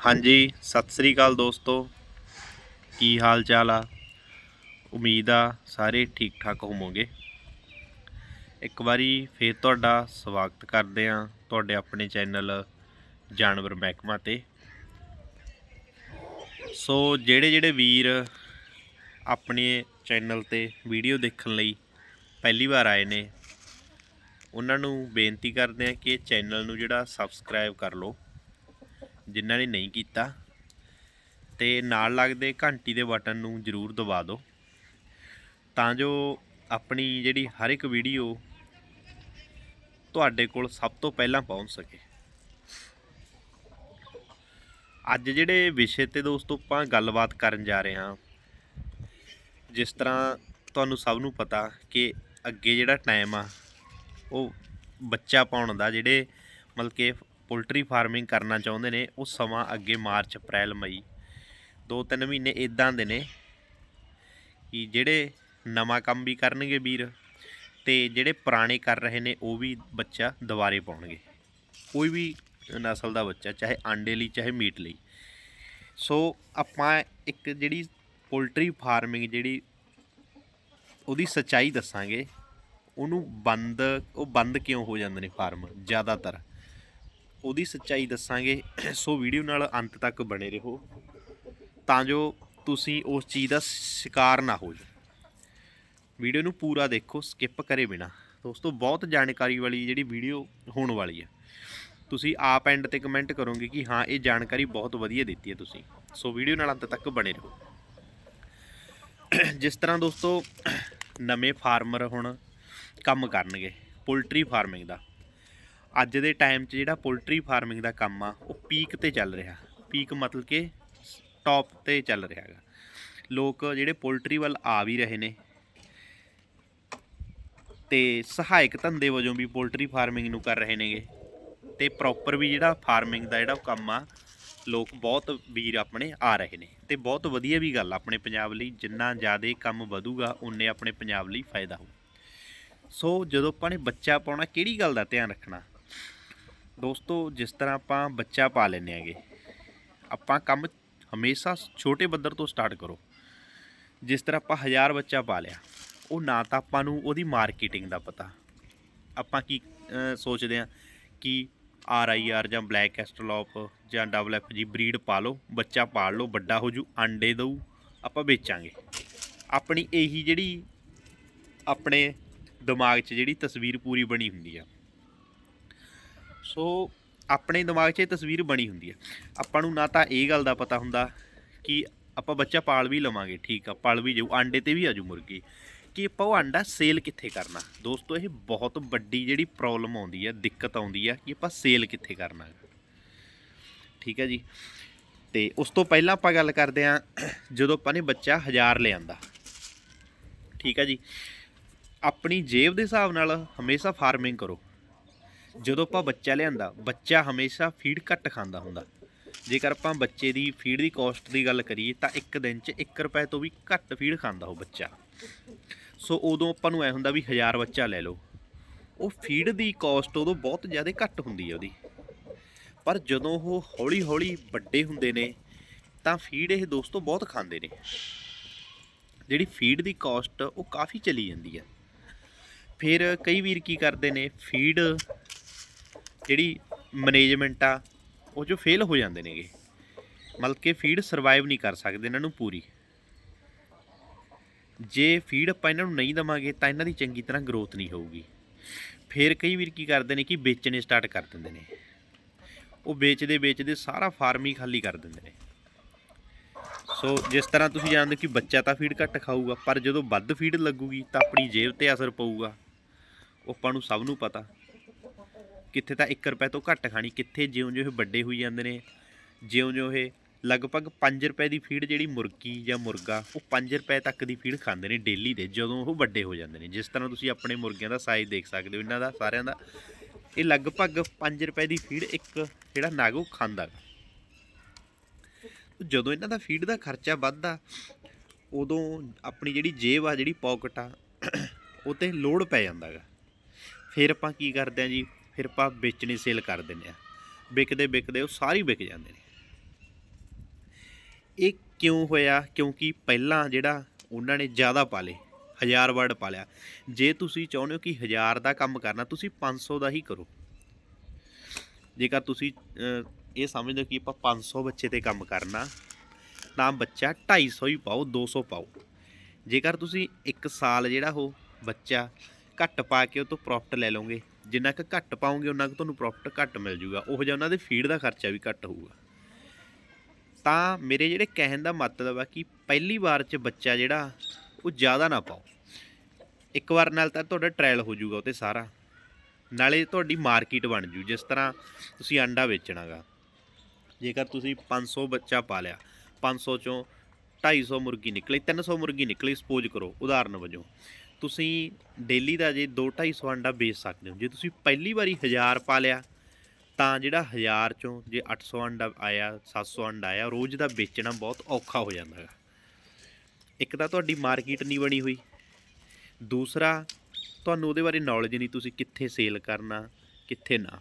ਹਾਂਜੀ, ਸਤਿ ਸ੍ਰੀ ਅਕਾਲ ਦੋਸਤੋ। ਕੀ ਹਾਲ ਚਾਲ ਆ? ਉਮੀਦ ਆ ਸਾਰੇ ਠੀਕ ਠਾਕ ਹੋਵੋਗੇ। ਇੱਕ ਵਾਰੀ ਫੇਰ ਤੁਹਾਡਾ ਸਵਾਗਤ ਕਰਦੇ ਆ ਤੁਹਾਡੇ ਆਪਣੇ ਚੈਨਲ ਜਾਨਵਰ ਮਹਿਕਮਾ ਤੇ। ਸੋ ਜਿਹੜੇ ਜਿਹੜੇ ਵੀਰ ਆਪਣੇ ਚੈਨਲ ਤੇ ਵੀਡੀਓ ਦੇਖਣ ਲਈ ਪਹਿਲੀ ਵਾਰ ਆਏ ਨੇ, ਉਹਨਾਂ ਨੂੰ ਬੇਨਤੀ ਕਰਦੇ ਆ ਕਿ ਚੈਨਲ ਨੂੰ ਜਿਹੜਾ ਸਬਸਕ੍ਰਾਈਬ ਕਰ ਲਓ। ਜਿਨ੍ਹਾਂ ਨੇ ਨਹੀਂ ਕੀਤਾ, ਤੇ ਨਾਲ ਲੱਗਦੇ ਘੰਟੀ ਦੇ ਬਟਨ ਨੂੰ ਜ਼ਰੂਰ ਦਬਾ ਦਿਓ। ਤਾਂ ਜੋ ਆਪਣੀ ਜਿਹੜੀ ਹਰ ਇੱਕ ਵੀਡੀਓ ਤੁਹਾਡੇ ਕੋਲ ਸਭ ਤੋਂ ਪਹਿਲਾਂ ਪਹੁੰਚ ਸਕੇ। ਅੱਜ ਜਿਹੜੇ ਵਿਸ਼ੇ ਤੇ ਦੋਸਤੋ ਆਪਾਂ ਗੱਲਬਾਤ ਕਰਨ ਜਾ ਰਹੇ ਹਾਂ, ਜਿਸ ਤਰ੍ਹਾਂ ਤੁਹਾਨੂੰ ਸਭ ਨੂੰ ਪਤਾ ਕਿ ਅੱਗੇ ਜਿਹੜਾ ਟਾਈਮ ਆ, ਉਹ ਬੱਚਾ ਪਾਉਣ ਦਾ, ਜਿਹੜੇ ਮਤਲਬ ਕਿ ਪੋਲਟਰੀ ਫਾਰਮਿੰਗ ਕਰਨਾ ਚਾਹੁੰਦੇ ਨੇ, ਉਹ ਸਮਾਂ ਅੱਗੇ ਮਾਰਚ, ਅਪ੍ਰੈਲ, ਮਈ। ਦੋ ਤਿੰਨ ਮਹੀਨੇ ਇਦਾਂ ਦੇ ਨੇ ਕਿ ਜਿਹੜੇ ਨਵਾਂ ਕੰਮ ਵੀ ਕਰਨਗੇ ਵੀਰ ਤੇ ਜਿਹੜੇ ਪੁਰਾਣੇ ਕਰ ਰਹੇ ਨੇ, ਉਹ ਵੀ ਬੱਚਾ ਦੁਬਾਰੇ ਪਾਉਣਗੇ। ਕੋਈ ਵੀ ਨਸਲ ਦਾ ਬੱਚਾ, ਚਾਹੇ ਆਂਡੇ ਲਈ, ਚਾਹੇ ਮੀਟ ਲਈ। ਸੋ ਆਪਾਂ ਇੱਕ ਜਿਹੜੀ ਪੋਲਟਰੀ ਫਾਰਮਿੰਗ ਜਿਹੜੀ ਉਹਦੀ ਸੱਚਾਈ ਦੱਸਾਂਗੇ, ਉਹਨੂੰ ਬੰਦ, ਉਹ ਬੰਦ ਕਿਉਂ ਹੋ ਜਾਂਦੇ ਨੇ ਫਾਰਮ ਜ਼ਿਆਦਾਤਰ? ਉਹਦੀ ਸੱਚਾਈ ਦੱਸਾਂਗੇ। ਸੋ ਵੀਡੀਓ ਨਾਲ ਅੰਤ ਤੱਕ ਬਣੇ ਰਹੋ। ਤਾਂ ਜੋ ਤੁਸੀਂ ਉਸ ਚੀਜ਼ ਦਾ ਸ਼ਿਕਾਰ ਨਾ ਹੋ ਜਾਓ। ਵੀਡੀਓ ਨੂੰ ਪੂਰਾ ਦੇਖੋ, ਸਕਿਪ ਕਰੇ ਬਿਨਾ। ਦੋਸਤੋ, ਬਹੁਤ ਜਾਣਕਾਰੀ ਵਾਲੀ ਜਿਹੜੀ ਵੀਡੀਓ ਹੋਣ ਵਾਲੀ ਹੈ। ਤੁਸੀਂ ਆਪ ਐਂਡ ਤੇ ਕਮੈਂਟ ਕਰੋਗੇ ਕਿ ਹਾਂ, ਇਹ ਜਾਣਕਾਰੀ ਬਹੁਤ ਵਧੀਆ ਦਿੱਤੀ ਹੈ ਤੁਸੀਂ। ਸੋ ਵੀਡੀਓ ਨਾਲ ਅੰਤ ਤੱਕ ਬਣੇ ਰਹੋ। ਜਿਸ ਤਰ੍ਹਾਂ ਦੋਸਤੋ, ਨਵੇਂ ਫਾਰਮਰ ਹੁਣ ਕੰਮ ਕਰਨਗੇ, ਪੋਲਟਰੀ ਫਾਰਮਿੰਗ ਦਾ। ਅੱਜ ਦੇ ਟਾਈਮ 'ਚ ਜਿਹੜਾ ਪੋਲਟਰੀ ਫਾਰਮਿੰਗ ਦਾ ਕੰਮ ਆ, ਉਹ ਪੀਕ ਤੇ ਚੱਲ ਰਿਹਾ। ਪੀਕ ਮਤਲਬ ਕਿ ਟੌਪ ਤੇ ਚੱਲ ਰਿਹਾ ਹੈਗਾ। ਲੋਕ ਜਿਹੜੇ ਪੋਲਟਰੀ ਵੱਲ ਆ ਵੀ ਰਹੇ ਨੇ ਤੇ ਸਹਾਇਕ ਧੰਦੇ ਵਜੋਂ ਵੀ ਪੋਲਟਰੀ ਫਾਰਮਿੰਗ ਨੂੰ ਕਰ ਰਹੇ ਨੇਗੇ। ਤੇ ਪ੍ਰੋਪਰ ਵੀ ਜਿਹੜਾ ਫਾਰਮਿੰਗ ਦਾ ਜਿਹੜਾ ਕੰਮ ਆ, ਲੋਕ ਬਹੁਤ ਵੀਰ ਆਪਣੇ ਆ ਰਹੇ ਨੇ। ਤੇ ਬਹੁਤ ਵਧੀਆ ਵੀ ਗੱਲ ਆ ਆਪਣੇ ਪੰਜਾਬ ਲਈ, ਜਿੰਨਾ ਜ਼ਿਆਦਾ ਕੰਮ ਵਧੂਗਾ ਉਨੇ ਆਪਣੇ ਪੰਜਾਬ ਲਈ ਫਾਇਦਾ ਹੋਊ। ਸੋ ਜਦੋਂ ਆਪਾਂ ਨੇ ਬੱਚਾ ਪਾਉਣਾ, ਕਿਹੜੀ ਗੱਲ ਦਾ ਧਿਆਨ ਰੱਖਣਾ? ਦੋਸਤੋ, ਜਿਸ ਤਰ੍ਹਾਂ ਆਪਾਂ ਬੱਚਾ ਪਾ ਲੈਂਦੇ ਆਂਗੇ ਆਪਾਂ ਕੰਮ ਹਮੇਸ਼ਾ ਛੋਟੇ ਪੱਧਰ ਤੋਂ ਸਟਾਰਟ ਕਰੋ। ਜਿਸ ਤਰ੍ਹਾਂ ਆਪਾਂ ਹਜ਼ਾਰ ਬੱਚਾ ਪਾ ਲਿਆ, ਉਹ ਨਾ ਤਾਂ ਆਪਾਂ ਨੂੰ ਉਹਦੀ ਮਾਰਕੀਟਿੰਗ ਦਾ ਪਤਾ। ਆਪਾਂ ਕੀ ਸੋਚਦੇ ਆ ਕਿ ਆਰ ਆਈ ਆਰ ਜਾਂ ਬਲੈਕ ਐਸਟਰਲੋਪ ਜਾਂ ਡਬਲ ਐਫ ਜੀ ਬਰੀਡ ਪਾ ਲਓ, ਬੱਚਾ ਪਾਲ ਲਓ, ਵੱਡਾ ਹੋ ਜੂ, ਆਂਡੇ ਦਊ, ਆਪਾਂ ਵੇਚਾਂਗੇ। ਆਪਣੀ ਇਹੀ ਜਿਹੜੀ ਆਪਣੇ ਦਿਮਾਗ 'ਚ ਜਿਹੜੀ ਤਸਵੀਰ ਪੂਰੀ ਬਣੀ ਹੁੰਦੀ ਆ। ਸੋ ਆਪਣੇ ਦਿਮਾਗ 'ਚ ਇਹ ਤਸਵੀਰ ਬਣੀ ਹੁੰਦੀ ਹੈ। ਆਪਾਂ ਨੂੰ ਨਾ ਤਾਂ ਇਹ ਗੱਲ ਦਾ ਪਤਾ ਹੁੰਦਾ ਕਿ ਆਪਾਂ ਬੱਚਾ ਪਾਲ ਵੀ ਲਵਾਂਗੇ, ਠੀਕ ਆ, ਪਾਲ ਵੀ ਜਾਊ, ਆਂਡੇ ਤੇ ਵੀ ਆਜੂ ਮੁਰਗੀ। ਕਿ ਆਪਾਂ ਉਹ ਆਂਡਾ ਸੇਲ ਕਿੱਥੇ ਕਰਨਾ? ਦੋਸਤੋ, ਇਹ ਬਹੁਤ ਵੱਡੀ ਜਿਹੜੀ ਪ੍ਰੋਬਲਮ ਆਉਂਦੀ ਹੈ, ਦਿੱਕਤ ਆਉਂਦੀ ਹੈ ਕਿ ਆਪਾਂ ਸੇਲ ਕਿੱਥੇ ਕਰਨਾ ਠੀਕ ਹੈ ਜੀ? ਤੇ ਉਸ ਤੋਂ ਪਹਿਲਾਂ ਆਪਾਂ ਗੱਲ ਕਰਦੇ ਆ ਜਦੋਂ ਆਪਾਂ ਨੇ ਬੱਚਾ 1000 ਲਿਆਂਦਾ। ਠੀਕ ਹੈ ਜੀ? ਆਪਣੀ ਜੇਬ ਦੇ ਹਿਸਾਬ ਨਾਲ ਹਮੇਸ਼ਾ ਫਾਰਮਿੰਗ ਕਰੋ। ਜਦੋਂ ਆਪਾਂ ਬੱਚਾ ਲਿਆਂਦਾ, ਬੱਚਾ ਹਮੇਸ਼ਾ ਫੀਡ ਘੱਟ ਖਾਂਦਾ ਹੁੰਦਾ। ਜੇਕਰ ਆਪਾਂ ਬੱਚੇ ਦੀ ਫੀਡ ਦੀ ਕਾਸਟ ਦੀ ਗੱਲ ਕਰੀਏ, ਤਾਂ ਇੱਕ ਦਿਨ 'ਚ 1 ਰੁਪਏ ਤੋਂ ਵੀ ਘੱਟ ਫੀਡ ਖਾਂਦਾ ਉਹ ਬੱਚਾ। ਸੋ ਉਦੋਂ ਆਪਾਂ ਨੂੰ ਐ ਹੁੰਦਾ ਵੀ 1000 ਬੱਚਾ ਲੈ ਲਓ। ਉਹ ਫੀਡ ਦੀ ਕਾਸਟ ਉਦੋਂ ਬਹੁਤ ਜ਼ਿਆਦਾ ਘੱਟ ਹੁੰਦੀ ਹੈ ਉਹਦੀ। ਪਰ ਜਦੋਂ ਉਹ ਹੌਲੀ ਹੌਲੀ ਵੱਡੇ ਹੁੰਦੇ ਨੇ, ਤਾਂ ਫੀਡ ਇਹ ਦੋਸਤੋ ਬਹੁਤ ਖਾਂਦੇ ਨੇ। ਜਿਹੜੀ ਫੀਡ ਦੀ ਕਾਸਟ ਉਹ ਕਾਫੀ ਚਲੀ ਜਾਂਦੀ ਹੈ ਫਿਰ ਕਈ ਵੀਰ ਕੀ ਕਰਦੇ ਨੇ ਫੀਡ ਜਿਹੜੀ ਮੈਨੇਜਮੈਂਟ ਆ, ਉਹ ਜੋ ਫੇਲ ਹੋ ਜਾਂਦੇ ਨੇਗੇ। ਮਤਲਬ ਕਿ ਫੀਡ ਸਰਵਾਈਵ ਨਹੀਂ ਕਰ ਸਕਦੇ ਇਹਨਾਂ ਨੂੰ ਪੂਰੀ। ਜੇ ਫੀਡ ਆਪਾਂ ਇਹਨਾਂ ਨੂੰ ਨਹੀਂ ਦਵਾਂਗੇ, ਤਾਂ ਇਹਨਾਂ ਦੀ ਚੰਗੀ ਤਰ੍ਹਾਂ ਗਰੋਥ ਨਹੀਂ ਹੋਊਗੀ। ਫਿਰ ਕਈ ਵੀਰ ਕੀ ਕਰਦੇ ਨੇ ਕਿ ਵੇਚਣੇ ਸਟਾਰਟ ਕਰ ਦਿੰਦੇ ਨੇ। ਉਹ ਵੇਚਦੇ ਵੇਚਦੇ ਸਾਰਾ ਫਾਰਮ ਹੀ ਖਾਲੀ ਕਰ ਦਿੰਦੇ ਨੇ। ਸੋ ਜਿਸ ਤਰ੍ਹਾਂ ਤੁਸੀਂ ਜਾਣਦੇ ਕਿ ਬੱਚਾ ਤਾਂ ਫੀਡ ਘੱਟ ਖਾਊਗਾ, ਪਰ ਜਦੋਂ ਵੱਧ ਫੀਡ ਲੱਗੂਗੀ, ਤਾਂ ਆਪਣੀ ਜੇਬ ਤੇ ਅਸਰ ਪਊਗਾ। ਉਹ ਆਪਾਂ ਨੂੰ ਸਭ ਨੂੰ ਪਤਾ। ਕਿੱਥੇ ਤਾਂ 1 ਰੁਪਏ ਤੋਂ ਘੱਟ ਖਾਣੀ, ਕਿੱਥੇ ਜਿਉਂ-ਜਿਉਂ ਇਹ ਵੱਡੇ ਹੋਈ ਜਾਂਦੇ ਨੇ, ਜਿਉਂ-ਜਿਉਂ ਇਹ ਲਗਭਗ 5 ਰੁਪਏ ਦੀ ਫੀਡ ਜਿਹੜੀ ਮੁਰਗੀ ਜਾਂ ਮੁਰਗਾ, ਉਹ 5 ਰੁਪਏ ਤੱਕ ਦੀ ਫੀਡ ਖਾਂਦੇ ਨੇ ਡੇਲੀ ਦੇ, ਜਦੋਂ ਉਹ ਵੱਡੇ ਹੋ ਜਾਂਦੇ ਨੇ ਜਿਸ ਤਰ੍ਹਾਂ ਤੁਸੀਂ ਆਪਣੇ ਮੁਰਗਿਆਂ ਦਾ ਸਾਈਜ਼ ਦੇਖ ਸਕਦੇ ਹੋ, ਇਹਨਾਂ ਦਾ, ਸਾਰਿਆਂ ਦਾ, ਇਹ ਲਗਭਗ 5 ਰੁਪਏ ਦੀ ਫੀਡ ਇੱਕ ਜਿਹੜਾ ਨਗ, ਉਹ ਖਾਂਦਾ ਗਾ। ਜਦੋਂ ਇਹਨਾਂ ਦਾ ਫੀਡ ਦਾ ਖਰਚਾ ਵੱਧਦਾ, ਉਦੋਂ ਆਪਣੀ ਜਿਹੜੀ ਜੇਬ ਆ, ਜਿਹੜੀ ਪਾਕਟ ਆ, ਉਹ ਤੇ ਲੋਡ ਪੈ ਜਾਂਦਾ ਗਾ ਫਿਰ ਆਪਾਂ ਕੀ ਕਰਦੇ ਆ ਜੀ ਫਿਰ ਆਪਾਂ ਵੇਚਣੀ ਸੇਲ ਕਰ ਦਿੰਦੇ ਆ ਵਿਕਦੇ ਵਿਕਦੇ ਉਹ ਸਾਰੀ ਵਿਕ ਜਾਂਦੇ ਨੇ। ਇਹ ਕਿਉਂ ਹੋਇਆ? ਕਿਉਂਕਿ ਪਹਿਲਾਂ ਜਿਹੜਾ ਉਹਨਾਂ ਨੇ ਜ਼ਿਆਦਾ ਪਾ ਪਾਲੇ, ਹਜ਼ਾਰ ਵਰਡ ਪਾਲਿਆ। ਜੇ ਤੁਸੀਂ ਚਾਹੁੰਦੇ ਹੋ ਕਿ ਹਜ਼ਾਰ ਦਾ ਕੰਮ ਕਰਨਾ, ਤੁਸੀਂ 500 ਦਾ ਹੀ ਕਰੋ। ਜੇਕਰ ਤੁਸੀਂ ਇਹ ਸਮਝਦੇ ਹੋ ਕਿ ਆਪਾਂ 500 ਬੱਚੇ ਤੇ ਕੰਮ ਕਰਨਾ, ਤਾਂ ਬੱਚਾ 250 ਹੀ ਪਾਓ 200 ਪਾਓ। ਜੇਕਰ ਤੁਸੀਂ ਇੱਕ ਸਾਲ ਜਿਹੜਾ ਉਹ ਬੱਚਾ ਘੱਟ ਪਾ ਕੇ ਉਹ ਤੋਂ ਪ੍ਰੋਫਿਟ ਲੈ ਲਓਗੇ ਜਿੰਨਾ ਕੁ ਘੱਟ ਪਾਉਂਗੇ ਉਹਨਾਂ ਕੁ ਤੁਹਾਨੂੰ ਪ੍ਰੋਫਿਟ ਘੱਟ ਮਿਲ ਜੂਗਾ। ਉਹ ਜਿਹਾ ਉਹਨਾਂ ਦੇ ਫੀਡ ਦਾ ਖਰਚਾ ਵੀ ਘੱਟ ਹੋਊਗਾ। ਤਾਂ ਮੇਰੇ ਜਿਹੜੇ ਕਹਿਣ ਦਾ ਮਤਲਬ ਆ ਕਿ ਪਹਿਲੀ ਵਾਰ 'ਚ ਬੱਚਾ ਜਿਹੜਾ, ਉਹ ਜ਼ਿਆਦਾ ਨਾ ਪਾਓ। ਇੱਕ ਵਾਰ ਨਾਲ ਤਾਂ ਤੁਹਾਡਾ ਟ੍ਰਾਇਲ ਹੋ ਜਾਊਗਾ ਉਹ ਤੇ ਸਾਰਾ। ਨਾਲੇ ਤੁਹਾਡੀ ਮਾਰਕੀਟ ਬਣ ਜੂ। ਜਿਸ ਤਰ੍ਹਾਂ ਤੁਸੀਂ ਅੰਡਾ ਵੇਚਣਾਗਾ ਜੇਕਰ ਤੁਸੀਂ 500 ਬੱਚਾ ਪਾ ਲਿਆ 500 ਚੋਂ 250 ਮੁਰਗੀ ਨਿਕਲੀ 300 ਮੁਰਗੀ ਨਿਕਲੀ ਸਪੋਜ਼ ਕਰੋ, ਉਦਾਹਰਨ ਵਜੋਂ। ਤੁਸੀਂ ਡੇਲੀ ਦਾ ਜੇ 2 250 ਅੰਡਾ ਵੇਚ ਸਕਦੇ ਹੋ। ਜੇ ਤੁਸੀਂ ਪਹਿਲੀ ਵਾਰੀ 1000 ਪਾ ਲਿਆ, ਤਾਂ ਜਿਹੜਾ 1000 ਚੋਂ ਜੇ 800 ਅੰਡਾ ਆਇਆ 700 ਅੰਡਾ ਆਇਆ, ਰੋਜ਼ ਦਾ ਵੇਚਣਾ ਬਹੁਤ ਔਖਾ ਹੋ ਜਾਂਦਾ ਹੈ। ਇੱਕ ਤਾਂ ਤੁਹਾਡੀ ਮਾਰਕੀਟ ਨਹੀਂ ਬਣੀ ਹੋਈ। ਦੂਸਰਾ, ਤੁਹਾਨੂੰ ਉਹਦੇ ਬਾਰੇ ਨੌਲੇਜ ਨਹੀਂ ਤੁਸੀਂ ਕਿੱਥੇ ਸੇਲ ਕਰਨਾ, ਕਿੱਥੇ ਨਾ।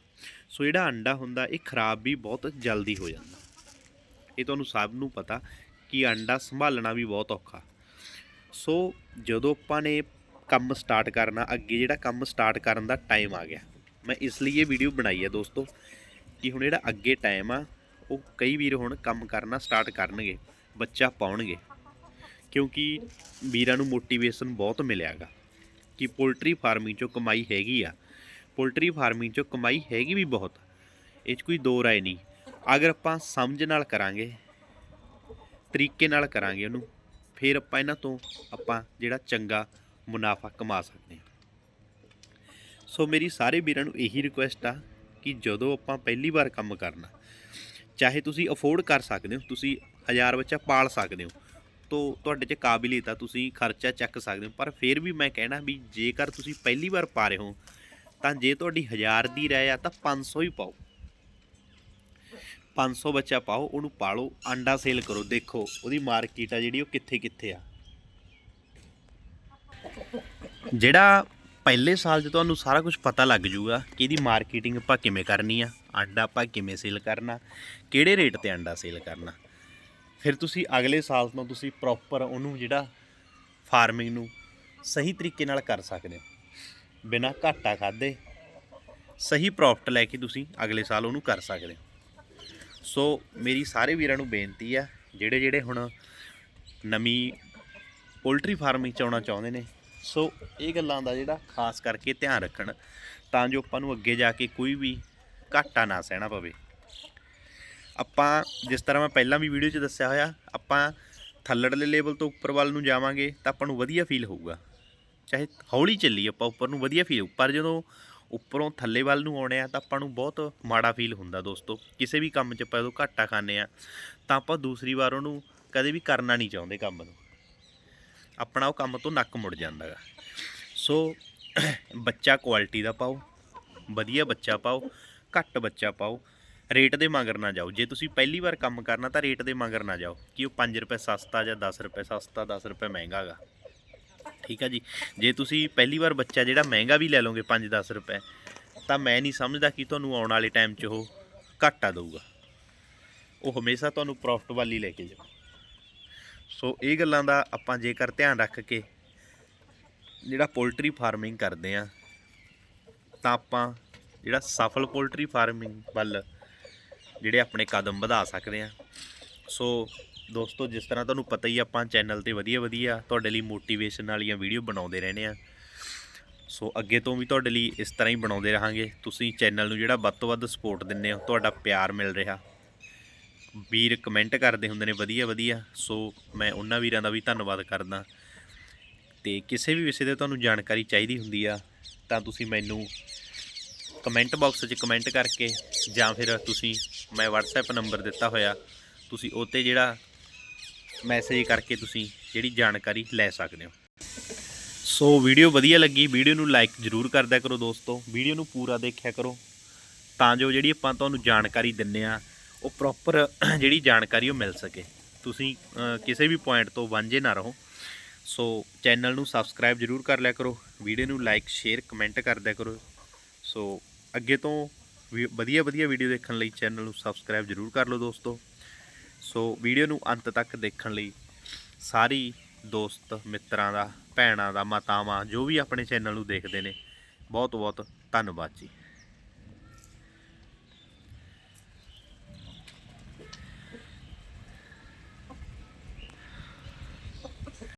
ਸੋ ਜਿਹੜਾ ਅੰਡਾ ਹੁੰਦਾ, ਇਹ ਖਰਾਬ ਵੀ ਬਹੁਤ ਜਲਦੀ ਹੋ ਜਾਂਦਾ। ਇਹ ਤੁਹਾਨੂੰ ਸਭ ਨੂੰ ਪਤਾ ਕਿ ਅੰਡਾ ਸੰਭਾਲਣਾ ਵੀ ਬਹੁਤ ਔਖਾ। ਸੋ ਜਦੋਂ ਆਪਾਂ ਨੇ ਕੰਮ ਸਟਾਰਟ ਕਰਨਾ, ਅੱਗੇ ਜਿਹੜਾ ਕੰਮ ਸਟਾਰਟ ਕਰਨ ਦਾ ਟਾਈਮ ਆ ਗਿਆ। ਮੈਂ ਇਸ ਲਈ ਇਹ ਵੀਡੀਓ ਬਣਾਈ ਹੈ ਦੋਸਤੋ, ਕਿ ਹੁਣ ਜਿਹੜਾ ਅੱਗੇ ਟਾਈਮ ਆ, ਉਹ ਕਈ ਵੀਰ ਹੁਣ ਕੰਮ ਕਰਨਾ ਸਟਾਰਟ ਕਰਨਗੇ, ਬੱਚਾ ਪਾਉਣਗੇ। ਕਿਉਂਕਿ ਵੀਰਾਂ ਨੂੰ ਮੋਟੀਵੇਸ਼ਨ ਬਹੁਤ ਮਿਲਿਆਗਾ ਕਿ ਪੋਲਟਰੀ ਫਾਰਮਿੰਗ ਚੋਂ ਕਮਾਈ ਹੈਗੀ ਆ। ਪੋਲਟਰੀ ਫਾਰਮਿੰਗ ਚੋਂ ਕਮਾਈ ਹੈਗੀ ਵੀ ਬਹੁਤ, ਇਹ 'ਚ ਕੋਈ ਦੋ ਰਾਏ ਨਹੀਂ। ਅਗਰ ਆਪਾਂ ਸਮਝ ਨਾਲ ਕਰਾਂਗੇ, ਤਰੀਕੇ ਨਾਲ ਕਰਾਂਗੇ ਉਹਨੂੰ, ਫਿਰ ਆਪਾਂ ਇਹਨਾਂ ਤੋਂ ਆਪਾਂ ਜਿਹੜਾ ਚੰਗਾ ਮੁਨਾਫਾ ਕਮਾ ਸਕਦੇ ਹਾਂ। ਸੋ ਮੇਰੀ ਸਾਰੇ ਵੀਰਾਂ ਨੂੰ ਇਹੀ ਰਿਕੁਐਸਟ ਆ ਕਿ ਜਦੋਂ ਆਪਾਂ ਪਹਿਲੀ ਵਾਰ ਕੰਮ ਕਰਨਾ, ਚਾਹੇ ਤੁਸੀਂ ਅਫੋਰਡ ਕਰ ਸਕਦੇ ਹੋ, ਤੁਸੀਂ ਹਜ਼ਾਰ ਬੱਚਾ ਪਾਲ ਸਕਦੇ ਹੋ, ਤੋ ਤੁਹਾਡੇ 'ਚ ਕਾਬਲੀਅਤ ਆ, ਤੁਸੀਂ ਖਰਚਾ ਚੱਕ ਸਕਦੇ ਹੋ, ਪਰ ਫਿਰ ਵੀ ਮੈਂ ਕਹਿਣਾ ਵੀ ਜੇਕਰ ਤੁਸੀਂ ਪਹਿਲੀ ਵਾਰ ਪਾ ਰਹੇ ਹੋ, ਤਾਂ ਜੇ ਤੁਹਾਡੀ ਹਜ਼ਾਰ ਦੀ ਰਹਿ ਆ, ਤਾਂ 500 ਹੀ ਪਾਓ। 500 ਬੱਚਾ ਪਾਓ, ਉਹਨੂੰ ਪਾਲੋ, ਆਂਡਾ ਸੇਲ ਕਰੋ, ਦੇਖੋ ਉਹਦੀ ਮਾਰਕੀਟ ਆ ਜਿਹੜੀ, ਉਹ ਕਿੱਥੇ ਕਿੱਥੇ ਆ। ਜਿਹੜਾ ਪਹਿਲੇ ਸਾਲ 'ਚ ਤੁਹਾਨੂੰ ਸਾਰਾ ਕੁਝ ਪਤਾ ਲੱਗ ਜੂਗਾ ਕਿ ਇਹਦੀ ਮਾਰਕੀਟਿੰਗ ਆਪਾਂ ਕਿਵੇਂ ਕਰਨੀ ਆ, ਅੰਡਾ ਆਪਾਂ ਕਿਵੇਂ ਸੇਲ ਕਰਨਾ, ਕਿਹੜੇ ਰੇਟ ਤੇ ਆਂਡਾ ਸੇਲ ਕਰਨਾ। ਫਿਰ ਤੁਸੀਂ ਅਗਲੇ ਸਾਲ ਤੋਂ ਤੁਸੀਂ ਪ੍ਰੋਪਰ ਉਹਨੂੰ ਜਿਹੜਾ ਫਾਰਮਿੰਗ ਨੂੰ ਸਹੀ ਤਰੀਕੇ ਨਾਲ ਕਰ ਸਕਦੇ ਹੋ। ਬਿਨਾਂ ਘਾਟਾ ਖਾਦੇ ਸਹੀ ਪ੍ਰੋਫਿਟ ਲੈ ਕੇ ਤੁਸੀਂ ਅਗਲੇ ਸਾਲ ਉਹਨੂੰ ਕਰ ਸਕਦੇ ਹੋ। ਸੋ ਮੇਰੀ ਸਾਰੇ ਵੀਰਾਂ ਨੂੰ ਬੇਨਤੀ ਆ, ਜਿਹੜੇ ਜਿਹੜੇ ਹੁਣ ਨਵੀਂ ਪੋਲਟਰੀ ਫਾਰਮਿੰਗ ਚ ਆਉਣਾ ਚਾਹੁੰਦੇ ਨੇ ਸੋ ਇਹ ਗੱਲਾਂ ਦਾ ਜਿਹੜਾ ਖਾਸ ਕਰਕੇ ਧਿਆਨ ਰੱਖਣ ਤਾਂ ਜੋ ਆਪਾਂ ਨੂੰ ਅੱਗੇ ਜਾ ਕੇ ਕੋਈ ਵੀ ਘਾਟਾ ਨਾ ਸਹਿਣਾ ਪਵੇ। ਆਪਾਂ ਜਿਸ ਤਰ੍ਹਾਂ ਮੈਂ ਪਹਿਲਾਂ ਵੀ ਵੀਡੀਓ 'ਚ ਦੱਸਿਆ ਹੋਇਆ, ਆਪਾਂ ਥੱਲੜਲੇ ਲੈਵਲ ਤੋਂ ਉੱਪਰ ਵੱਲ ਨੂੰ ਜਾਵਾਂਗੇ ਤਾਂ ਆਪਾਂ ਨੂੰ ਵਧੀਆ ਫੀਲ ਹੋਊਗਾ। ਚਾਹੇ ਹੌਲੀ ਚੱਲੀ ਆਪਾਂ, ਉੱਪਰ ਨੂੰ ਵਧੀਆ ਫੀਲ ਪਰ ਜਦੋਂ ਉੱਪਰੋਂ ਥੱਲੇ ਵੱਲ ਨੂੰ ਆਉਣੇ ਆ ਤਾਂ ਆਪਾਂ ਨੂੰ ਬਹੁਤ ਮਾੜਾ ਫੀਲ ਹੁੰਦਾ ਦੋਸਤੋ। ਕਿਸੇ ਵੀ ਕੰਮ 'ਚ ਆਪਾਂ ਜਦੋਂ ਘਾਟਾ ਖਾਂਦੇ ਆ, ਤਾਂ ਆਪਾਂ ਦੂਸਰੀ ਵਾਰ ਉਹਨੂੰ ਕਦੇ ਵੀ ਕਰਨਾ ਨਹੀਂ ਚਾਹੁੰਦੇ ਕੰਮ ਨੂੰ। ਆਪਣਾ ਉਹ ਕੰਮ ਤੋਂ ਨੱਕ ਮੁੜ ਜਾਂਦਾ ਗਾ। ਸੋ ਬੱਚਾ ਕੁਆਲਿਟੀ ਦਾ ਪਾਓ, ਵਧੀਆ ਬੱਚਾ ਪਾਓ, ਘੱਟ ਬੱਚਾ ਪਾਓ ਰੇਟ ਦੇ ਮਗਰ ਨਾ ਜਾਓ। ਜੇ ਤੁਸੀਂ ਪਹਿਲੀ ਵਾਰ ਕੰਮ ਕਰਨਾ ਤਾਂ ਰੇਟ ਦੇ ਮਗਰ ਨਾ ਜਾਓ ਕਿ ਉਹ 5 ਰੁਪਏ ਸਸਤਾ ਜਾਂ 10 ਰੁਪਏ ਸਸਤਾ 10 ਰੁਪਏ ਮਹਿੰਗਾ ਗਾ। ਠੀਕ ਆ ਜੀ? ਜੇ ਤੁਸੀਂ ਪਹਿਲੀ ਵਾਰ ਬੱਚਾ ਜਿਹੜਾ ਮਹਿੰਗਾ ਵੀ ਲੈ ਲਓਗੇ 5-10 ਰੁਪਏ, ਤਾਂ ਮੈਂ ਨਹੀਂ ਸਮਝਦਾ ਕਿ ਤੁਹਾਨੂੰ ਆਉਣ ਵਾਲੇ ਟਾਈਮ 'ਚ ਉਹ ਘਾਟਾ ਦਊਗਾ। ਉਹ ਹਮੇਸ਼ਾ ਤੁਹਾਨੂੰ ਪ੍ਰੋਫਿਟ ਵੱਲ ਹੀ ਲੈ ਕੇ ਜਾਊ। ਸੋ ਇਹ ਗੱਲਾਂ ਦਾ ਆਪਾਂ ਜੇਕਰ ਧਿਆਨ ਰੱਖ ਕੇ ਜਿਹੜਾ ਪੋਲਟਰੀ ਫਾਰਮਿੰਗ ਕਰਦੇ ਆ ਤਾਂ ਆਪਾਂ ਜਿਹੜਾ ਸਫਲ ਪੋਲਟਰੀ ਫਾਰਮਿੰਗ ਵੱਲ ਜਿਹੜੇ ਆਪਣੇ ਕਦਮ ਵਧਾ ਸਕਦੇ ਆ ਸੋ ਦੋਸਤੋ, ਜਿਸ ਤਰ੍ਹਾਂ ਤੁਹਾਨੂੰ ਪਤਾ ਹੀ ਆਪਾਂ ਚੈਨਲ ਤੇ ਵਧੀਆ ਵਧੀਆ ਤੁਹਾਡੇ ਲਈ ਮੋਟੀਵੇਸ਼ਨ ਵਾਲੀਆਂ ਵੀਡੀਓ ਬਣਾਉਂਦੇ ਰਹਿੰਦੇ ਆ ਸੋ ਅੱਗੇ ਤੋਂ ਵੀ ਤੁਹਾਡੇ ਲਈ ਇਸ ਤਰ੍ਹਾਂ ਹੀ ਬਣਾਉਂਦੇ ਰਹਾਂਗੇ। ਤੁਸੀਂ ਚੈਨਲ ਨੂੰ ਜਿਹੜਾ ਵੱਧ ਤੋਂ ਵੱਧ ਸਪੋਰਟ ਦਿੰਦੇ ਹੋ, ਤੁਹਾਡਾ ਪਿਆਰ ਮਿਲ ਰਿਹਾ। ਵੀਰ ਕਮੈਂਟ ਕਰਦੇ ਹੁੰਦੇ ਨੇ, ਵਧੀਆ ਵਧੀਆ। ਸੋ ਮੈਂ ਉਹਨਾਂ ਵੀਰਾਂ ਦਾ ਵੀ ਧੰਨਵਾਦ ਕਰਦਾ। ਤੇ ਕਿਸੇ ਵੀ ਵਿਸ਼ੇ ਤੇ ਤੁਹਾਨੂੰ ਜਾਣਕਾਰੀ ਚਾਹੀਦੀ ਹੁੰਦੀ ਆ, ਤਾਂ ਤੁਸੀਂ ਮੈਨੂੰ ਕਮੈਂਟ ਬਾਕਸ 'ਚ ਕਮੈਂਟ ਕਰਕੇ ਜਾਂ ਫਿਰ ਤੁਸੀਂ, ਮੈਂ WhatsApp ਨੰਬਰ ਦਿੱਤਾ ਹੋਇਆ, ਤੁਸੀਂ ਉਹ 'ਤੇ ਜਿਹੜਾ ਮੈਸੇਜ ਕਰਕੇ ਤੁਸੀਂ ਜਿਹੜੀ ਜਾਣਕਾਰੀ ਲੈ ਸਕਦੇ ਹੋ। ਸੋ ਵੀਡੀਓ ਵਧੀਆ ਲੱਗੀ ਵੀਡੀਓ ਨੂੰ ਲਾਈਕ ਜ਼ਰੂਰ ਕਰਦਿਆ ਕਰੋ ਦੋਸਤੋ ਵੀਡੀਓ ਨੂੰ ਪੂਰਾ ਦੇਖਿਆ ਕਰੋ। ਤਾਂ ਜੋ ਜਿਹੜੀ ਆਪਾਂ ਤੁਹਾਨੂੰ ਜਾਣਕਾਰੀ ਦਿੰਨੇ ਆ ਉਹ ਪ੍ਰੋਪਰ ਜਿਹੜੀ ਜਾਣਕਾਰੀ ਉਹ ਮਿਲ ਸਕੇ। ਤੁਸੀਂ ਕਿਸੇ ਵੀ ਪੁਆਇੰਟ ਤੋਂ ਵਾਂਝੇ ਨਾ ਰਹੋ। ਸੋ ਚੈਨਲ ਨੂੰ ਸਬਸਕ੍ਰਾਈਬ ਜ਼ਰੂਰ ਕਰ ਲਿਆ ਕਰੋ। ਵੀਡੀਓ ਨੂੰ ਲਾਈਕ ਸ਼ੇਅਰ ਕਮੈਂਟ ਕਰ ਦਿਆ ਕਰੋ। ਸੋ ਅੱਗੇ ਤੋਂ ਵੀ ਵਧੀਆ ਵਧੀਆ ਵੀਡੀਓ ਦੇਖਣ ਲਈ ਚੈਨਲ ਨੂੰ ਸਬਸਕ੍ਰਾਈਬ ਜ਼ਰੂਰ ਕਰ ਲਓ ਦੋਸਤੋ। ਸੋ ਵੀਡੀਓ ਨੂੰ ਅੰਤ ਤੱਕ ਦੇਖਣ ਲਈ ਸਾਰੀ ਦੋਸਤ, ਮਿੱਤਰਾਂ ਦਾ, ਭੈਣਾਂ ਦਾ, ਮਾਤਾਵਾਂ, ਜੋ ਵੀ ਆਪਣੇ ਚੈਨਲ ਨੂੰ ਦੇਖਦੇ ਨੇ ਬਹੁਤ ਬਹੁਤ ਧੰਨਵਾਦ ਜੀ।